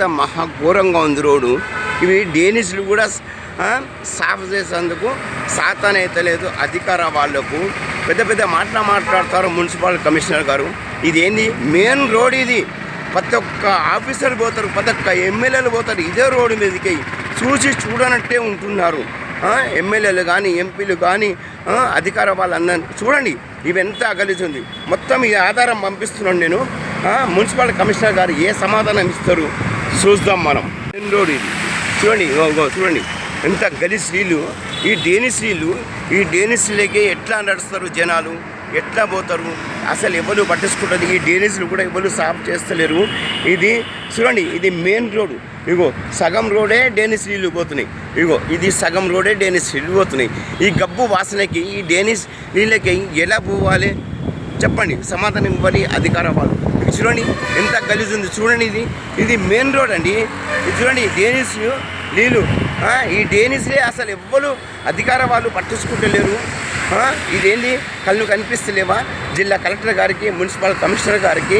ఎంత మహా ఘోరంగా ఉంది రోడ్డు. ఇవి డేనిస్లు కూడా సాఫ్ చేసేందుకు సాతనైతే లేదు అధికార వాళ్ళకు పెద్ద పెద్ద మాటలు మాట్లాడతారు మున్సిపల్ కమిషనర్ గారు. ఇది ఏంది మెయిన్ రోడ్ ఇది. ప్రతి ఒక్క ఆఫీసర్ పోతారు ప్రతి ఒక్క ఎమ్మెల్యేలు పోతారు ఇదే రోడ్డు మీదకి చూసి చూడనట్టే ఉంటున్నారు. ఎమ్మెల్యేలు కానీ ఎంపీలు కానీ అధికార వాళ్ళందరూ చూడండి ఇవి ఎంత మొత్తం ఈ ఆధారం పంపిస్తున్నాను నేను. మున్సిపల్ కమిషనర్ గారు ఏ సమాధానం ఇస్తారు? చూద్దాం మనం. మెయిన్ రోడ్ ఇది? చూడండి చూడండి. ఎంత గది నీళ్ళు ఈ డేనిస్ నీళ్ళు ఈ డేనిస్ ఎట్లా నడుస్తారు జనాలు? ఎట్లా పోతారు? అసలు ఎవరు పట్టించుకుంటుంది ఈ డేనిస్లు కూడా ఎవరు సాఫ్ చేస్తలేరు. ఇది చూడండి ఇది మెయిన్ రోడ్. ఇగో సగం రోడే డేనిస్ నీళ్ళు పోతున్నాయి. ఇగో ఇది సగం రోడే డేనిస్ నీళ్ళు పోతున్నాయి. ఈ గబ్బు వాసనకి ఈ డేనిస్ నీళ్ళకి ఎలా పోవాలి? చెప్పండి. సమాధానం ఇవ్వాలి అధికార వాళ్ళు. చూడండి ఎంత గలీజ్ ఉంది చూడండి ఇది. ఇది మెయిన్ రోడ్ అండి. ఇది చూడండి డేనిస్ నీళ్ళు ఈ డేనిస్లే అసలు ఎవ్వరు అధికార వాళ్ళు పట్టించుకుంటలేరు. లేరు ఇదేంటి కళ్ళు కనిపిస్తలేవా? జిల్లా కలెక్టర్ గారికి మున్సిపల్ కమిషనర్ గారికి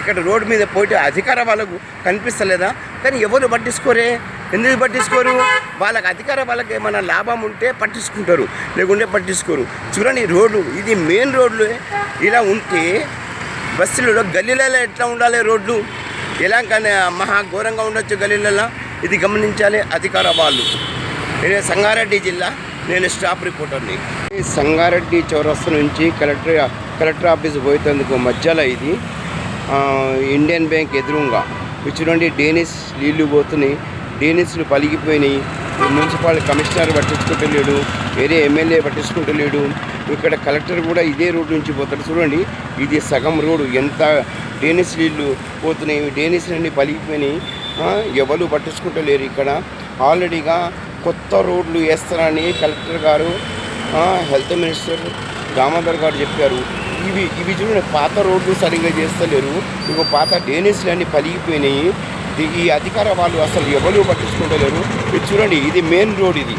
ఇక్కడ రోడ్డు మీద పోయి అధికార వాళ్ళకు కనిపిస్తలేదా? కానీ ఎవరు పట్టించుకోరే? ఎందుకు పట్టించుకోరు? వాళ్ళకి అధికార వాళ్ళకి ఏమైనా లాభం ఉంటే పట్టించుకుంటారు. లేకుంటే పట్టించుకోరు. చూడండి రోడ్లు రోడ్డు ఇది మెయిన్ రోడ్లు. ఇలా ఉంటే బస్సులలో గల్లీలలో ఎట్లా ఉండాలి రోడ్లు? ఎలా కానీ మహా ఘోరంగా ఉండొచ్చు గల్లీలలో? ఇది గమనించాలి అధికార వాళ్ళు. నేను సంగారెడ్డి జిల్లా నేను స్టాఫ్ రిపోర్టర్ని. సంగారెడ్డి చౌరస్తా నుంచి కలెక్టర్ కలెక్టర్ ఆఫీస్ పోయేందుకు మధ్యలో ఇది ఇండియన్ బ్యాంక్ ఎదురుగా. ఇది నుండి డేనిస్ నీళ్ళు పోతున్నాయి. డేనిస్లు పలిగిపోయినాయి. మున్సిపాలిటీ కమిషనర్ పట్టించుకుంటలేడు వేరే ఎమ్మెల్యే పట్టించుకుంటలేడు ఇక్కడ కలెక్టర్ కూడా ఇదే రోడ్డు నుంచి పోతాడు. చూడండి ఇది సగం రోడ్డు. ఎంత డేనిస్ నీళ్ళు పోతున్నాయి డేనిస్ అన్ని పలిగిపోయినాయి. ఎవరు ఎవరు పట్టించుకుంటలేరు ఇక్కడ. ఆల్రెడీగా కొత్త రోడ్లు వేస్తారని కలెక్టర్ గారు హెల్త్ మినిస్టర్ దామోదర్ గారు చెప్పారు. ఇవి ఇవి చూడండి పాత రోడ్లు సరిగ్గా చేస్తలేరు. ఇంకో పాత డేనిస్లు అన్నీ పలిగిపోయినాయి. ఈ అధికార వాళ్ళు అసలు ఎవరు పట్టించుకుంటలేరు. ఇది చూడండి ఇది మెయిన్ రోడ్ ఇది.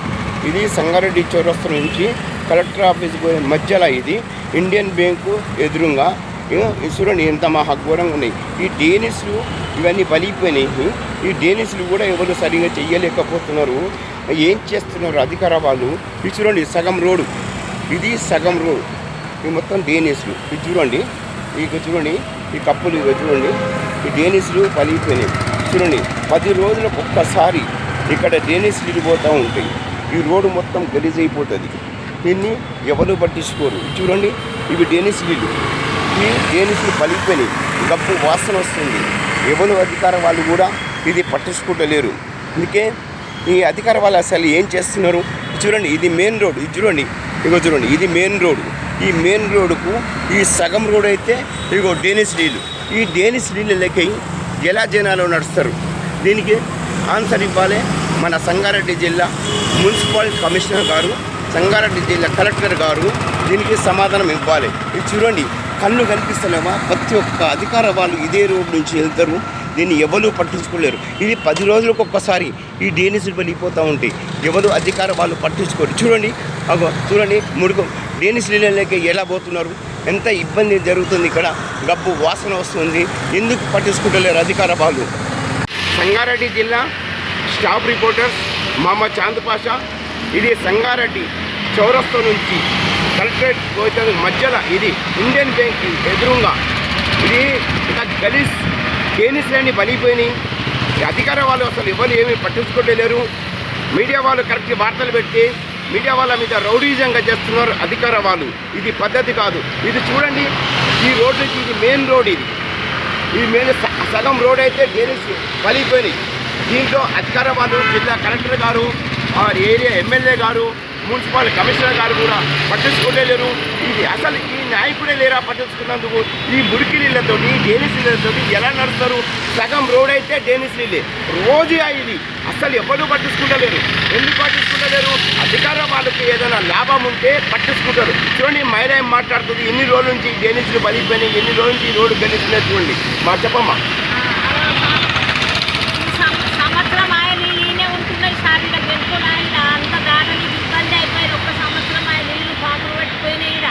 ఇది సంగారెడ్డి చౌరస్తా నుంచి కలెక్టర్ ఆఫీస్ పోయే మధ్యలో ఇది. ఇండియన్ బ్యాంకు ఎదురుగా చూడండి ఎంత మహా ఘోరంగా ఉన్నాయి. ఈ డేనిస్లు ఇవన్నీ బలిపోయినాయి. ఈ డేనిస్లు కూడా ఎవరు సరిగా చెయ్యలేకపోతున్నారు. ఏం చేస్తున్నారు అధికార వాళ్ళు? ఇది చూడండి సగం రోడ్డు ఇది సగం రోడ్. ఇది మొత్తం డేనిస్లు. ఇది చూడండి ఇక చూడండి ఈ కప్పులు ఇక చూడండి. ఈ డేనిస్లు పలిగిపోయినాయి చూడండి పది రోజులకు ఒక్కసారి ఇక్కడ డేనిస్లు పోతూ ఉంటాయి ఈ రోడ్డు మొత్తం గలీజ్ అయిపోతుంది దీన్ని ఎవరు పట్టించుకోరు. చూడండి ఇవి డేనిస్ నీళ్ళు ఈ డేనిస్లు పలిగిపోయినాయి గప్పు వాసన వస్తుంది. ఎవరు అధికార వాళ్ళు కూడా ఇది పట్టించుకుంటలేరు. అందుకే ఈ అధికార వాళ్ళు అసలు ఏం చేస్తున్నారు? చూడండి ఇది మెయిన్ రోడ్ ఇది చూడండి ఇగో చూడండి ఇది మెయిన్ రోడ్ ఈ మెయిన్ రోడ్డుకు ఈ సగం రోడ్ అయితే ఇగో డేనిస్ నీళ్ళు ఈ డేనిస్ నీళ్ళకి ఎలా జనాలు నడుస్తారు? దీనికి ఆన్సర్ ఇవ్వాలి మన సంగారెడ్డి జిల్లా మున్సిపల్ కమిషనర్ గారు సంగారెడ్డి జిల్లా కలెక్టర్ గారు. దీనికి సమాధానం ఇవ్వాలి. ఇది చూడండి కళ్ళు కనిపిస్తలేవా? ప్రతి ఒక్క అధికార వాళ్ళు ఇదే రోడ్ నుంచి వెళ్తారు. దీన్ని ఎవరు పట్టించుకోలేరు. ఇది పది రోజులకు ఒక్కసారి ఈ డేనిసులు వెళ్ళిపోతూ ఉంటాయి ఎవరు అధికార వాళ్ళు పట్టించుకోరు. చూడండి అగో చూడండి ముడుగు డేనిస్ లేక ఎలా పోతున్నారు? ఎంత ఇబ్బంది జరుగుతుంది ఇక్కడ? గబ్బు వాసన వస్తుంది. ఎందుకు పట్టించుకుంటలేరు అధికార వాళ్ళు సంగారెడ్డి జిల్లా స్టాఫ్ రిపోర్టర్ మామ చాంద్ పాషా ఇది సంగారెడ్డి చౌరస్తా నుంచి కలెక్టరేట్ పోతే మధ్యలో ఇది ఇండియన్ బ్యాంక్ ఎదురుగా. ఇది ఇంకా గలీజ్ కేనిస్లన్నీ పలిగిపోయినాయి అధికార వాళ్ళు అసలు ఎవరు ఏమీ పట్టించుకోలేరు మీడియా వాళ్ళు కరెక్ట్ వార్తలు పెట్టి మీడియా వాళ్ళ మీద రౌడీజంగా చేస్తున్నారు అధికార వాళ్ళు. ఇది పద్ధతి కాదు. ఇది చూడండి ఈ రోడ్ నుంచి ఇది మెయిన్ రోడ్ ఇది. ఈ మెయిన్ సగం రోడ్ అయితే డేనిస్ పలిపోయినాయి దీంట్లో అధికార వాళ్ళు జిల్లా కలెక్టర్ గారు ఆ ఏరియా ఎమ్మెల్యే గారు మున్సిపల్ కమిషనర్ గారు కూడా పట్టించుకోలేరు ఇది అసలు ఈ నాయకుడే లేరా పట్టించుకున్నందుకు? ఈ మురికి నీళ్ళతో డేనిస్ నీళ్ళతో ఎలా నడుస్తారు? సగం రోడ్ అయితే డేనిస్ నీళ్ళే. రోజు ఇది. అసలు ఎవరు పట్టించుకుంటలేరు. ఎందుకు పట్టించుకుంటలేరు? అధికార వాళ్ళకి ఏదైనా లాభం ఉంటే పట్టించుకుంటారు. చూడండి మైరా ఏం మాట్లాడుతుంది? ఎన్ని రోజుల నుంచి డేనిస్లు పలిగిపోయినాయి ఎన్ని రోజుల నుంచి ఈ రోడ్డు గెలిచినా చూడండి. మా చెప్పమ్మా. సంవత్సరం ఆయన ఈయనే ఉంటున్నాయి సార్ ఇక్కడ గెలుపులు ఆయన అంత దాటని ఇబ్బంది అయిపోయింది ఒక్క సంవత్సరం ఆయన నీళ్ళు పాములు పట్టిపోయినాయి ఇక్కడ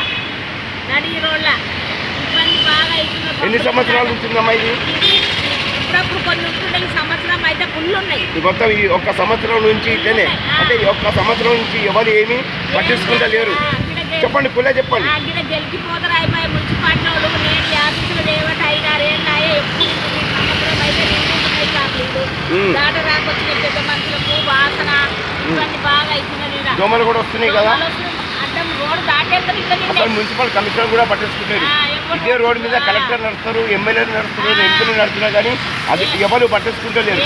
నడి రోడ్ల ఇబ్బంది బాగా అవుతుంది ఎన్ని సంవత్సరాలు ఉంటుందమ్మా ఇది? ఇప్పుడప్పుడు కొన్ని ఉంటుండే ఉన్నాయి ఈ మొత్తం ఈ ఒక్క సంవత్సరం నుంచి ఇట్లనే. అంటే ఈ ఒక్క సంవత్సరం నుంచి ఎవరు ఏమీ పట్టించుకుంటా లేరు చెప్పండి కులే చెప్పండి. గిడ గెలికిపోతారు అయిపోయి మున్సిపాలిటీ వాళ్ళు నేను ఈ ఆఫీసులో ఎప్పుడు ఈ సంవత్సరం అయితే నిండుతున్నాయి చాక్లెట్లు ఉమ్. దాట రాకొచ్చిన పెద్ద మనుషులకు వాసన ఇవన్నీ బాగా అవుతున్నది ఈడ. దోమలు కూడా వస్తున్నాయి కదా దోమలు వస్తున్నాయి. అడ్డం రోడ్డు దాటేస్తారు ఇక్కడ అసలు. మున్సిపల్ కమిషనర్ కూడా ఎవరు ఇదే రోడ్డు మీద కలెక్టర్ నడుస్తారు ఎమ్మెల్యేలు నడుస్తున్నారు ఎంపీలు నడుస్తున్నారు కానీ అది ఎవరు పట్టించుకుంటలేరు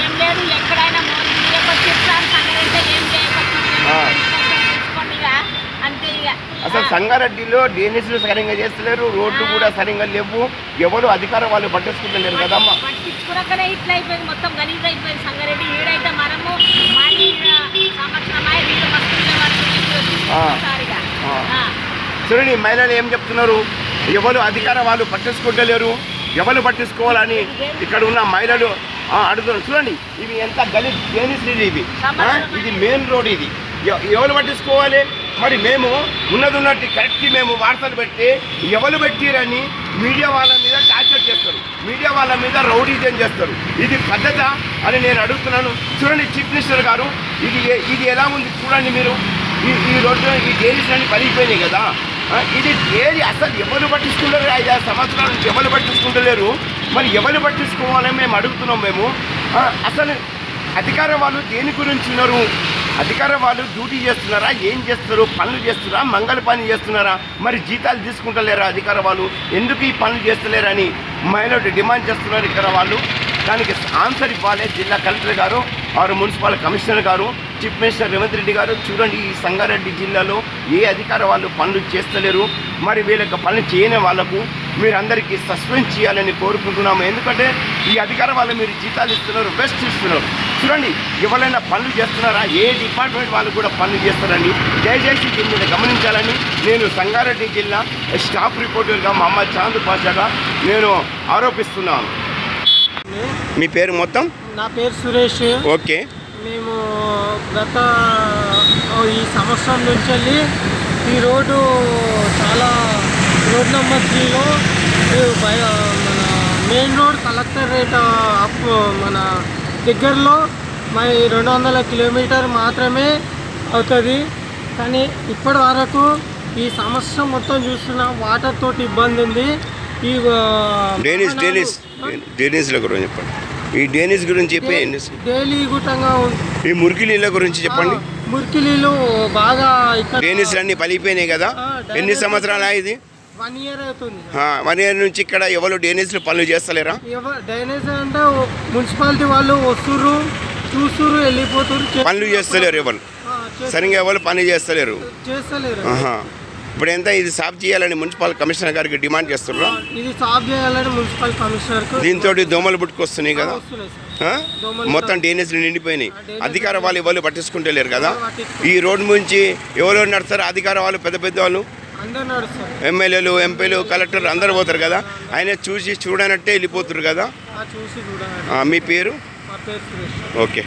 అసలు సంగారెడ్డిలో డ్రైనేజీలు సరిగ్గా చేస్తలేరు రోడ్లు కూడా సరిగ్గా లేవు ఎవరు అధికారం వాళ్ళు పట్టించుకుంటలేరు కదమ్మా. పట్టించుకున్నాకనే ఇట్లా అయిపోయింది మొత్తం గలీజ్ అయిపోయింది సంగారెడ్డి. ఈడైతే మనము చూడండి మహిళలు ఏం చెప్తున్నారు? ఎవరు అధికారం వాళ్ళు పట్టించుకుంటలేరు ఎవరు పట్టించుకోవాలని ఇక్కడ ఉన్న మహిళలు అడుగుతున్నారు. చూడండి ఇవి ఎంత గలి డ్రైనేజ్ నీళ్ళు ఇవి. ఇది మెయిన్ రోడ్ ఇది. ఎవరు పట్టించుకోవాలి? మరి మేము ఉన్నది ఉన్నట్టు కరెక్ట్ మేము వార్తలు పెట్టి ఎవరు పెట్టిరని మీడియా వాళ్ళ మీద టార్చర్ చేస్తారు. మీడియా వాళ్ళ మీద రౌడీజం చేస్తారు. ఇది పద్ధత అని నేను అడుగుతున్నాను. చూడండి చీఫ్ మినిస్టర్ గారు ఇది ఇది ఎలా ఉంది చూడండి మీరు. ఈ ఈ రోడ్డు ఈ డైరీస్ అన్ని పలిగిపోయినాయి కదా? ఇది ఏది అసలు ఎవరు పట్టించుకుంటారు? ఐదారు సంవత్సరాల నుంచి ఎవరు పట్టించుకుంటలేరు మరి ఎవరు పట్టించుకోవాలని మేము అడుగుతున్నాం మేము. అసలు అధికార వాళ్ళు దేని గురించి ఉన్నారు? అధికార వాళ్ళు డ్యూటీ చేస్తున్నారా? ఏం చేస్తారు పనులు చేస్తున్నారా? మంగళ పని చేస్తున్నారా? మరి జీతాలు తీసుకుంటలేరా అధికార వాళ్ళు? ఎందుకు ఈ పనులు చేస్తలేరని మహిళలు డిమాండ్ చేస్తున్నారు ఇక్కడ వాళ్ళు? దానికి ఆన్సర్ ఇవ్వాలి జిల్లా కలెక్టర్ గారు. ఆరు మున్సిపల్ కమిషనర్ గారు చీఫ్ మినిస్టర్ రేవంత్ రెడ్డి గారు చూడండి ఈ సంగారెడ్డి జిల్లాలో ఏ అధికార వాళ్ళు పనులు చేస్తలేరు. మరి వీళ్ళకి పనులు చేయని వాళ్ళకు మీరందరికీ సస్పెండ్ చేయాలని కోరుకుంటున్నాము. ఎందుకంటే ఈ అధికార వాళ్ళు మీరు జీతాలు ఇస్తున్నారు బెస్ట్ ఇస్తున్నారు చూడండి ఎవరైనా పనులు చేస్తున్నారా? ఏ డిపార్ట్మెంట్ వాళ్ళు కూడా పనులు చేస్తారని దయచేసి దీని మీద గమనించాలని నేను సంగారెడ్డి జిల్లా స్టాఫ్ రిపోర్టర్గా మహమ్మద్ చాంద్ పాషాగా నేను ఆరోపిస్తున్నాను. మీ పేరు మొత్తం? నా పేరు సురేష్. ఓకే. మేము గత ఈ సంవత్సరం నుంచి వెళ్ళి ఈ రోడ్డు చాలా రోడ్ నెంబర్ త్రీలో మన మెయిన్ రోడ్ కలెక్టరేట్ అప్ మన దగ్గరలో మరి రెండు వందల కిలోమీటర్ మాత్రమే అవుతుంది. కానీ ఇప్పటి వరకు ఈ సంవత్సరం మొత్తం చూస్తున్న వాటర్ తోటి ఇబ్బంది ఉంది. ఈ వాహనాలు- డేనిస్ డేనిస్ల గురించి చెప్పండి. ఈ డేనిస్ గురించి చెప్పి డైలీ గుట్టంగా ఈ మురికి నీళ్ళ గురించి చెప్పండి. మురికి నీళ్ళు బాగా ఇక్కడ డేనిస్లు అన్ని పలిగిపోయినాయి కదా? ఎన్ని డ్రైనేజ్ సంవత్సరాలు ఇది? వన్ ఇయర్ అవుతుంది. వన్ ఇయర్ నుంచి ఇక్కడ ఎవరు డేనిస్లు పనులు చేస్తలేరా? డ్రైనేజ్ అంటే మున్సిపాలిటీ వాళ్ళు వస్తుర్రు చూస్తుర్రు వెళ్ళిపోతుర్రు చే- పనులు చేస్తలేరు ఎవరు? సరిగ్గా ఎవరు పని చేస్తలేరు? చేస్తలేరు. ఆహా. ఇప్పుడు ఎంత ఇది సాఫ్ చేయాలని మున్సిపల్ కమిషనర్ గారికి డిమాండ్ చేస్తుర్రా ఇది సాఫ్ చేయాలని మున్సిపల్ కమిషనర్ దీంతో దోమలు పుట్టుకొస్తున్నాయి కదా. మొత్తం డేనిస్లు నిండిపోయినాయి. అధికార వాళ్ళు ఎవరు పట్టించుకుంటలేరు కదా? ఈ రోడ్ నుంచి ఎవరు నడుస్తారు అధికార వాళ్ళు పెద్ద పెద్ద వాళ్ళు? ఎమ్మెల్యేలు ఎంపీలు కలెక్టర్ అందరు పోతారు కదా? ఆయన చూసి చూడనట్టే వెళ్ళిపోతారు కదా? మీ పేరు? ఓకే.